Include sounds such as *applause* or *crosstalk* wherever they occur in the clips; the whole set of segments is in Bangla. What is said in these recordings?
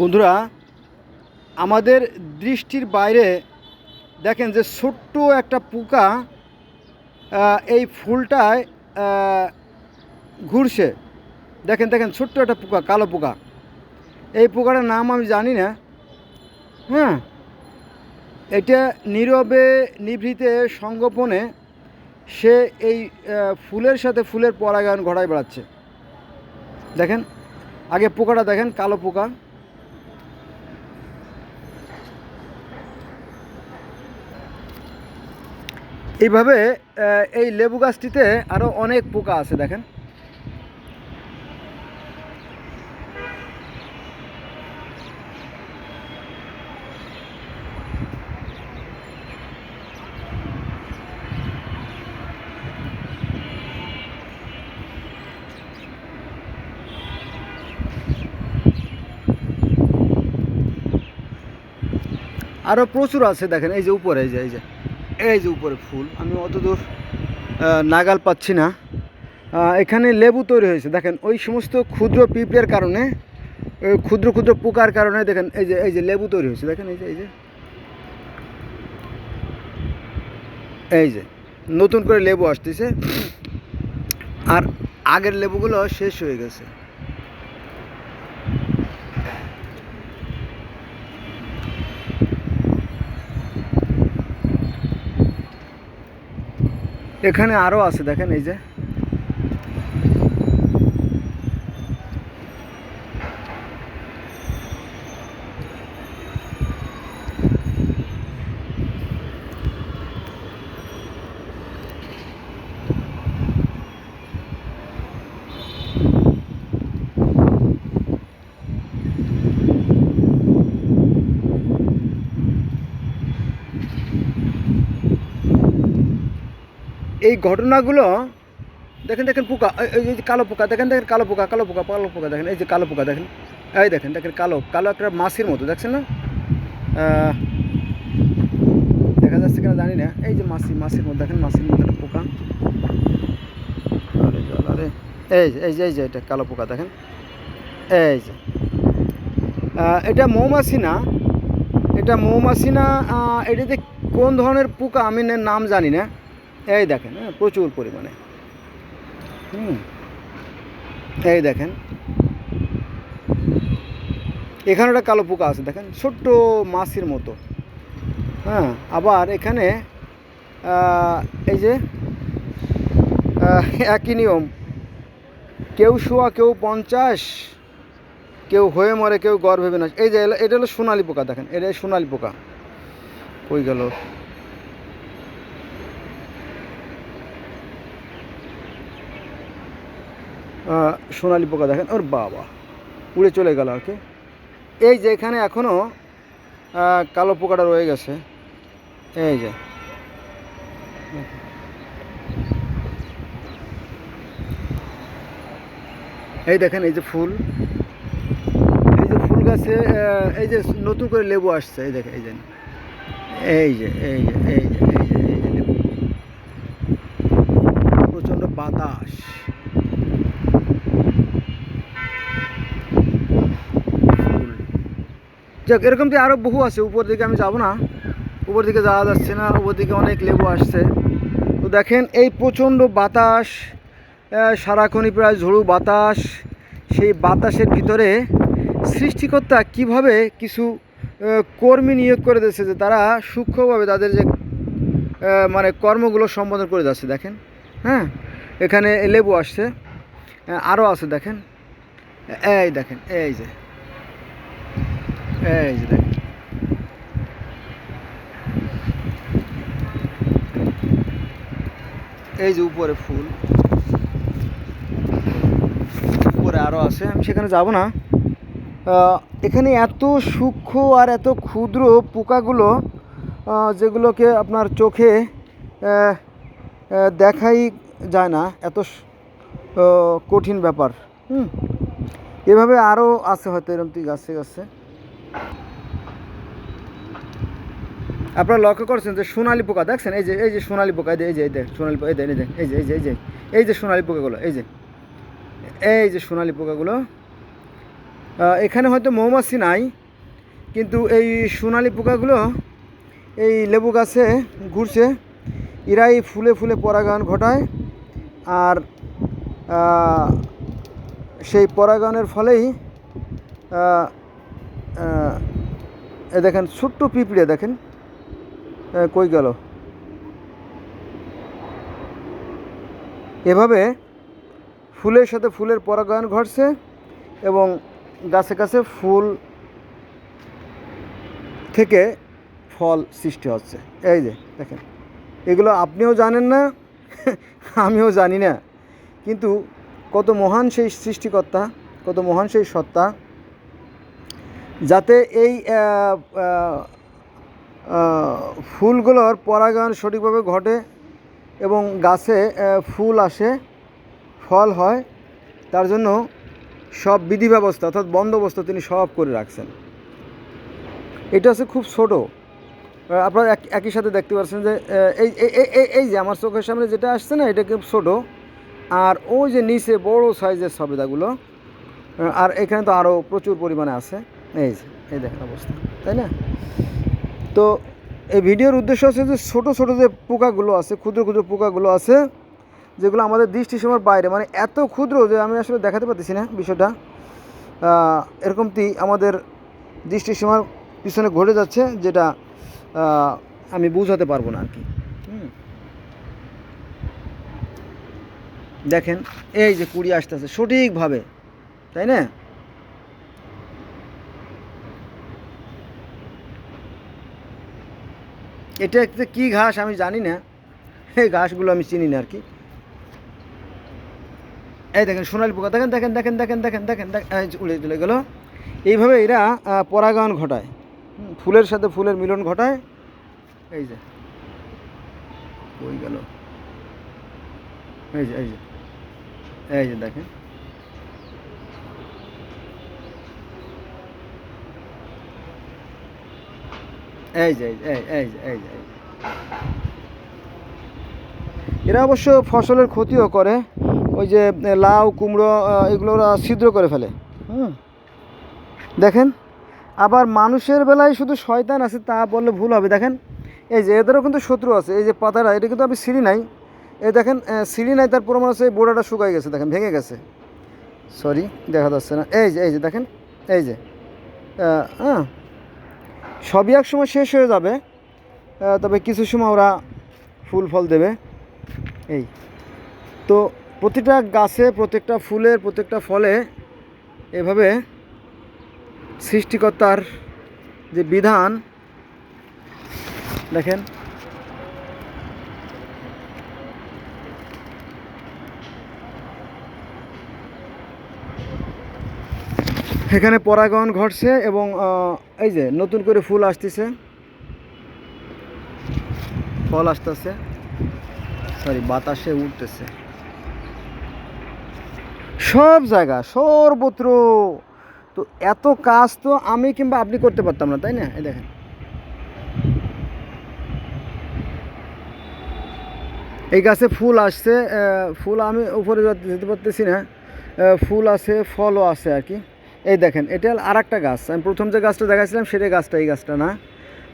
বন্ধুরা, আমাদের দৃষ্টির বাইরে দেখেন যে ছোট্ট একটা পোকা এই ফুলটায় ঘুরছে। দেখেন দেখেন, ছোট্ট একটা পোকা, কালো পোকা। এই পোকাটার নাম আমি জানি না। হ্যাঁ এটা নীরবে নিভৃতে সংগোপনে সে এই ফুলের সাথে ফুলের পরাগায়ন ঘটায় বেড়াচ্ছে। দেখেন, আগে পোকাটা দেখেন, কালো পোকা। এইভাবে এই লেবু গাছটিতে আরও অনেক পোকা আছে, দেখেন। আরও প্রচুর আছে, দেখেন, এই যে উপরে, এই যে এই যে। এই যে উপরে ফুল, আমি অত দূর নাগাল পাচ্ছি না। এখানে লেবু তৈরি হয়েছে। দেখেন, ওই সমস্ত ক্ষুদ্র পিঁপড়ের কারণে ক্ষুদ্র ক্ষুদ্র পোকার কারণে, দেখেন, এই যে এই যে লেবু তৈরি হয়েছে। দেখেন, এই যে এই যে এই যে, নতুন করে লেবু আসতেছে। আর আগের লেবুগুলো শেষ হয়ে গেছে। এখানে আরও আছে দেখেন এই যে। এই ঘটনাগুলো দেখেন দেখেন পোকা এই- যে কালো পোকা দেখেন দেখেন কালো পোকা কালো পোকা কালো পোকা দেখেন এই যে কালো পোকা দেখেন এই দেখেন দেখেন কালো কালো একটা মাছির মতো দেখছেন না? দেখা যাচ্ছে কিনা জানি না। এই যে মাছি মাছির মতো দেখেন মাছির মতো একটা পোকা। আরে এই যে এই যে এই যে এটা কালো পোকা দেখেন। এই যে। এটা মৌমাছি না। এটা মৌমাছি না আহ, এটাতে কোন ধরনের পোকা আমি নাম জানি না। এই দেখেন হ্যাঁ প্রচুর পরিমাণে। হুম, এই দেখেন। এখানে একটা কালো পোকা আছে, দেখেন, ছোট্ট মাছির মতো। হ্যাঁ আবার এখানে এই যে একই নিয়ম। কেউ শোয়া, কেউ পঞ্চাশ, কেউ হয়ে মরে, কেউ গর্ভে বিনাশ। এই যে, এটা হলো সোনালি পোকা, দেখেন এটা সোনালি পোকা। কই গেল? সোনালি পোকা দেখেন, ওর বাবা। উড়ে চলে গেল আর কি। এই যে এখানে এখনও কালো পোকাটা রয়ে গেছে। এই যে। এই দেখেন, এই যে ফুল। এই যে ফুল গাছে এই যে নতুন করে লেবু আসছে, এই দেখেন, এই যে। এই যে এই যে এই যে এই যে এই যে। লেবু প্রচণ্ড বাতাস। যাক, এরকম তো আরও বহু আছে। উপর দিকে আমি যাব না। উপর দিকে যাওয়া যাচ্ছে না, উপর দিকে অনেক লেবু আসছে। তো দেখেন, এই প্রচণ্ড বাতাস সারাক্ষণই প্রায় ঝোড়ু বাতাস। সেই বাতাসের ভিতরে সৃষ্টিকর্তা কীভাবে কিছু কর্মী নিয়োগ করে দিয়েছে যে তারা সূক্ষ্মভাবে তাদের যে মানে কর্মগুলো সম্বোধন করে যাচ্ছে, দেখেন। হ্যাঁ এখানে লেবু আসছে। আরও আছে, দেখেন। এই দেখেন, এই যে। এই যে এই যে উপরে ফুল। উপরে আরও আছে, আমি সেখানে যাব না। এখানে এত সূক্ষ্ম আর এত ক্ষুদ্র পোকাগুলো যেগুলোকে আপনার চোখে দেখাই যায় না। এত কঠিন ব্যাপার। হুম। এভাবে আরও আছে হয়তো এরকম তুই গাছে গাছে। আপনারা লক্ষ্য করছেন যে সোনালি পোকা দেখছেন এই যে এই যে সোনালি পোকা এই যে এই যে সোনালি পোকা এই দেখ এই যে এই যে এই যে এই যে সোনালি পোকাগুলো এই যে এই যে সোনালি পোকাগুলো এখানে হয়তো মৌমাছি নাই কিন্তু এই সোনালি পোকাগুলো এই লেবু গাছে ঘুরছে এরাই ফুলে ফুলে পরাগায়ন ঘটায় আর সেই পরাগায়নের ফলেই এ দেখেন, ছোট্ট পিঁপড়ে দেখেন কই গেল? এভাবে ফুলের সাথে ফুলের পরাগায়ন ঘটছে এবং গাছে গাছে ফুল থেকে ফল সৃষ্টি হচ্ছে। এই যে, দেখেন, এগুলো আপনিও জানেন না, *laughs* আমিও জানি না। কিন্তু কত মহান সেই সৃষ্টিকর্তা, কত মহান সেই সত্তা যাতে এই ফুলগুলোর পরাগায়ন সঠিকভাবে ঘটে এবং গাছে ফুল আসে, ফল হয়, তার জন্য সব বিধি ব্যবস্থা অর্থাৎ বন্দোবস্ত তিনি সব করে রাখছেন। এটা হচ্ছে খুব ছোট। আপনারা এক- একই সাথে দেখতে পাচ্ছেন যে এই- এই যে আমার চোখের সামনে যেটা আসছে না, এটা খুব ছোট। আর ওই যে নিচে বড় সাইজের সবেদাগুলো আর এখানে তো আরও প্রচুর পরিমাণে আছে। এই যে, এই দেখেন অবস্থা, তাই না? তো এই ভিডিওর উদ্দেশ্য হচ্ছে যে ছোটো ছোটো যে পোকাগুলো আছে, ক্ষুদ্র ক্ষুদ্র পোকাগুলো আছে, যেগুলো আমাদের দৃষ্টিসীমার বাইরে মানে এত ক্ষুদ্র যে আমি আসলে দেখাতে পারতেছি না বিষয়টা। এরকমটি আমাদের দৃষ্টিসীমার পিছনে ঘটে যাচ্ছে, যেটা আমি বুঝাতে পারব না আর কি। দেখেন, এই যে কুড়ি আসতেছে, সঠিকভাবে, তাই না? এটা একটা কী ঘাস আমি জানি না। এই ঘাসগুলো আমি চিনি না আর কি। এই দেখেন, সোনালি পোকা। দেখেন দেখেন দেখেন দেখেন দেখেন দেখেন উড়ে চলে গেল। এইভাবে এরা পরাগায়ন ঘটায়। ফুলের সাথে ফুলের মিলন ঘটায়। এই যে। ওই গেল? এই যে এই যে। এই যে দেখেন। এই যে, এই এই এই এরা অবশ্য ফসলের ক্ষতিও করে। ওই যে লাউ, কুমড়ো এগুলো ওরা ছিদ্র করে ফেলে। হুম। দেখেন, আবার মানুষের বেলায় শুধু শয়তান আছে, তা বললে ভুল হবে। দেখেন, এই যে, এদেরও কিন্তু শত্রু আছে। এই যে পাতাটা এটা কিন্তু আমি সিঁড়ি নাই। এই দেখেন সিঁড়ি নাই, তার প্রমাণ আছে এই বোড়াটা শুকাই গেছে, দেখেন, ভেঙে গেছে। সরি দেখা যাচ্ছে না। এই যে এই যে, দেখেন, এই যে হ্যাঁ সবই এক সময় শেষ হয়ে যাবে তবে কিছু সময় ওরা ফুল ফল দেবে। এই। তো প্রতিটা গাছে, প্রত্যেকটা ফুলের, প্রত্যেকটা ফলে এভাবে সৃষ্টিকর্তার যে বিধান, দেখেন। এখানে পরাগণ ঘটছে এবং এই যে নতুন করে ফুল আসতেছে। ফল আসতেছে। সরি বাতাসে উঠতেছে। সব জায়গা, সর্বত্র। তো এত কাজ তো আমি কিংবা আপনি করতে পারতাম না, তাই না? এই দেখেন। এই গাছে ফুল আসছে ফুল আমি উপরে যেতে পারতেছি না। ফুল আছে, ফলও আছে আর কি। এই দেখেন, এটা আর একটা গাছ। আমি প্রথম যে গাছটা দেখাচ্ছিলাম সেটা গাছটা, এই গাছটা না?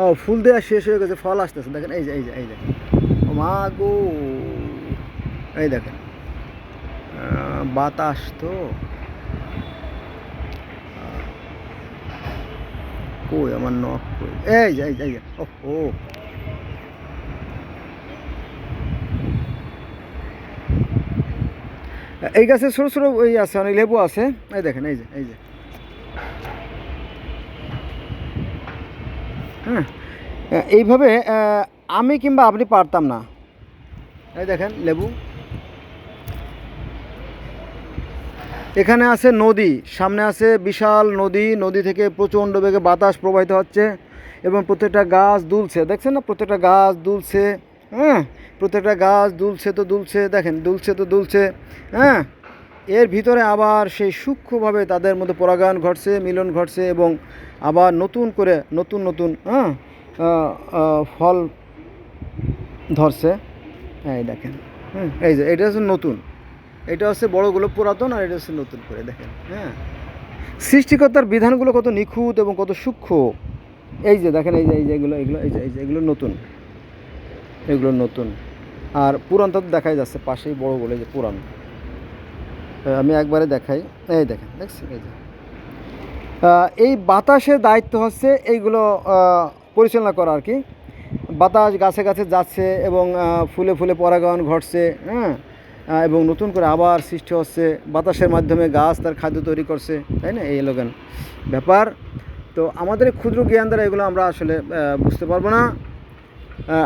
ও, ফুল দেওয়া শেষ হয়ে গেছে, ফল আসতেছে। দেখেন, এই যে এই যে, এই দেখেন। ও মা গো! এই দেখেন। বাতাস তো। কই আমার নখ এই যে এই যে এই যে ও ও। এই গাছে ছোটো ছোটো ওই আছে, অনেক লেবু আছে। এই দেখেন, এই যে এই যে। হ্যাঁ? এইভাবে আমি কিংবা আপনি পারতাম না। এই দেখেন, লেবু। এখানে আছে নদী, সামনে আছে বিশাল নদী। নদী থেকে প্রচণ্ড বেগে বাতাস প্রবাহিত হচ্ছে এবং প্রত্যেকটা গাছ দুলছে। দেখছেন না? প্রত্যেকটা গাছ দুলছে হ্যাঁ? প্রত্যেকটা গাছ দুলছে তো দুলছে, দেখেন, দুলছে তো দুলছে হ্যাঁ? এর ভিতরে আবার সেই সূক্ষ্মভাবে তাদের মধ্যে পরাগায়ন ঘটছে, মিলন ঘটছে এবং আবার নতুন করে নতুন নতুন হ্যাঁ ফল ধরছে। এই দেখেন হুম এই যে, এটা হচ্ছে নতুন। এটা হচ্ছে বড়গুলো পুরাতন আর এটা হচ্ছে নতুন করে, দেখেন হ্যাঁ। সৃষ্টিকর্তার বিধানগুলো কত নিখুঁত এবং কত সূক্ষ্ম। এই যে, দেখেন, এই যে এই যে, এগুলো এগুলো, এই যে এই যে, এগুলো নতুন। এগুলো নতুন। আর পুরানটা তো দেখাই যাচ্ছে পাশেই বড় বলে যে পুরান। আমি একবারে দেখাই। এই দেখেন, দেখছেন? এই যে। এই বাতাসের দায়িত্ব হচ্ছে এইগুলো পরিচালনা করা আর কি। বাতাস গাছে গাছে যাচ্ছে এবং ফুলে ফুলে পরাগায়ন ঘটছে হ্যাঁ? এবং নতুন করে আবার সৃষ্টি হচ্ছে। বাতাসের মাধ্যমে গাছ তার খাদ্য তৈরি করছে, তাই না? এই লোকেন ব্যাপার। তো আমাদের ক্ষুদ্র জ্ঞান দ্বারা এগুলো আমরা আসলে বুঝতে পারব না।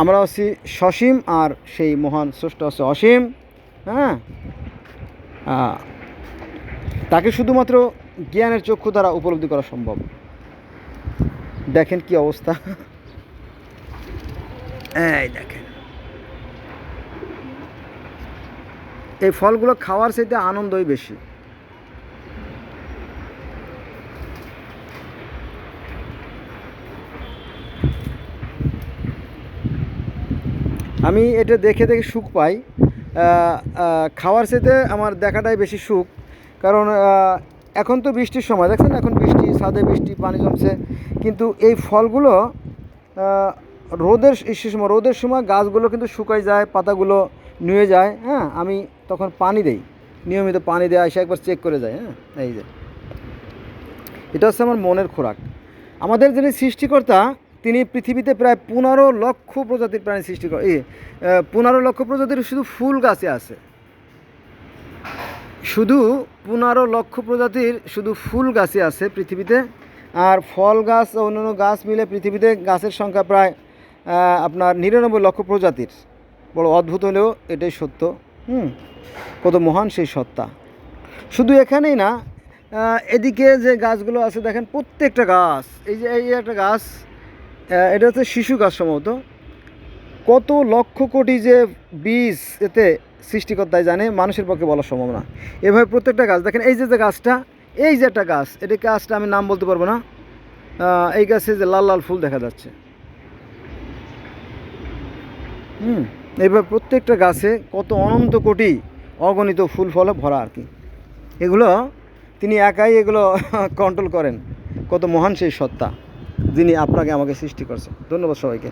আমরা হচ্ছি সসীম আর সেই মহান স্রষ্ট হচ্ছে অসীম হ্যাঁ? তাকে শুধুমাত্র জ্ঞানের চক্ষু দ্বারা উপলব্ধি করা সম্ভব। দেখেন কি অবস্থা। এই দেখেন। এই ফলগুলো খাওয়ার চাইতে আনন্দই বেশি। আমি এটা দেখে দেখে সুখ পাই। খাওয়ার চাইতে আমার দেখাটাই বেশি সুখ। কারণ এখন তো বৃষ্টির সময়, দেখছেন? এখন বৃষ্টি, ছাদে বৃষ্টি, পানি জমছে। কিন্তু এই ফলগুলো রোদের সময় রোদের সময় গাছগুলো কিন্তু শুকায় যায়, পাতাগুলো নুয়ে যায় হ্যাঁ? আমি তখন পানি দেই। নিয়মিত পানি দেওয়া এসে একবার চেক করে যায় হ্যাঁ? এই যে। এটা হচ্ছে আমার মনের খোরাক। আমাদের যিনি সৃষ্টিকর্তা তিনি পৃথিবীতে প্রায় পনেরো লক্ষ প্রজাতির প্রাণী সৃষ্টি করে এই পনেরো লক্ষ প্রজাতির শুধু ফুল গাছে আছে। শুধু পনেরো লক্ষ প্রজাতির শুধু ফুল গাছে আছে পৃথিবীতে। আর ফল গাছ অন্যান্য গাছ মিলে পৃথিবীতে গাছের সংখ্যা প্রায় আপনার নিরানব্বই লক্ষ প্রজাতির। বড় অদ্ভুত হলেও এটাই সত্য। হুম, কত মহান সেই সত্তা। শুধু এখানেই না এদিকে যে গাছগুলো আছে দেখেন প্রত্যেকটা গাছ, এই যে এই একটা গাছ এটা হচ্ছে শিশু গাছ সম্ভবত। কত লক্ষ কোটি যে বীজ এতে সৃষ্টিকর্তায় জানে, মানুষের পক্ষে বলা সম্ভব না। এভাবে প্রত্যেকটা গাছ, দেখেন এই যে যে গাছটা, এই যে একটা গাছ, এটা গাছটা আমি নাম বলতে পারব না। এই গাছে যে লাল লাল ফুল দেখা যাচ্ছে। হুম এবার প্রত্যেকটা গাছে কত অনন্ত কোটি অগণিত ফুল ফলে ভরা আর কি। এগুলো তিনি একাই এগুলো *laughs* কন্ট্রোল করেন, কত মহান সেই সত্তা। যিনি আপনাকে আমাকে সৃষ্টি করছেন। ধন্যবাদ সবাইকে।